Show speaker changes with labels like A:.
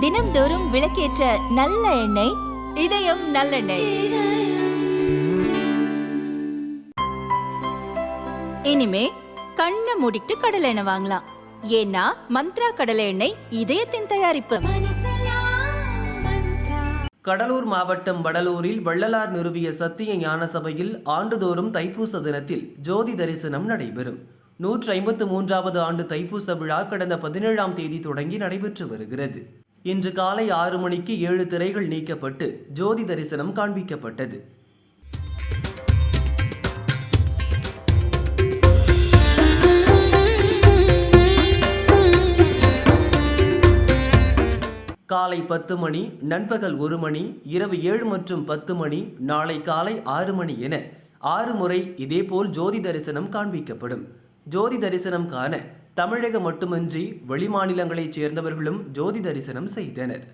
A: தினம்தோறும் விளக்கேற்ற நல்ல எண்ணெய் இதயம் நல்லெண்ணெய். இனிமே கண்ணை மூடிட்டு கடலை எண்ணெய் வாங்கலாம். ஏன்னா மந்த்ரா கடலை எண்ணெய் இதயத்தின் தயாரிப்பு.
B: கடலூர் மாவட்டம் வடலூரில் வள்ளலார் நிறுவிய சத்திய ஞான சபையில் ஆண்டுதோறும் தைப்பூச தினத்தில் ஜோதி தரிசனம் நடைபெறும். நூற்றி ஐம்பத்து மூன்றாவது ஆண்டு தைப்பூச விழா கடந்த பதினேழாம் தேதி தொடங்கி நடைபெற்று வருகிறது. இன்று காலை ஆறு மணிக்கு ஏழு திரைகள் நீக்கப்பட்டு ஜோதி தரிசனம் காண்பிக்கப்பட்டது. காலை பத்து மணி நண்பகல் ஒரு மணி இரவு ஏழு மற்றும் பத்து மணி நாளை காலை ஆறு மணி என ஆறு முறை இதேபோல் ஜோதி தரிசனம் காண்பிக்கப்படும். ஜோதி தரிசனம் காண தமிழகம் மட்டுமின்றி வெளிமாநிலங்களைச் சேர்ந்தவர்களும் ஜோதி தரிசனம் செய்தனர்.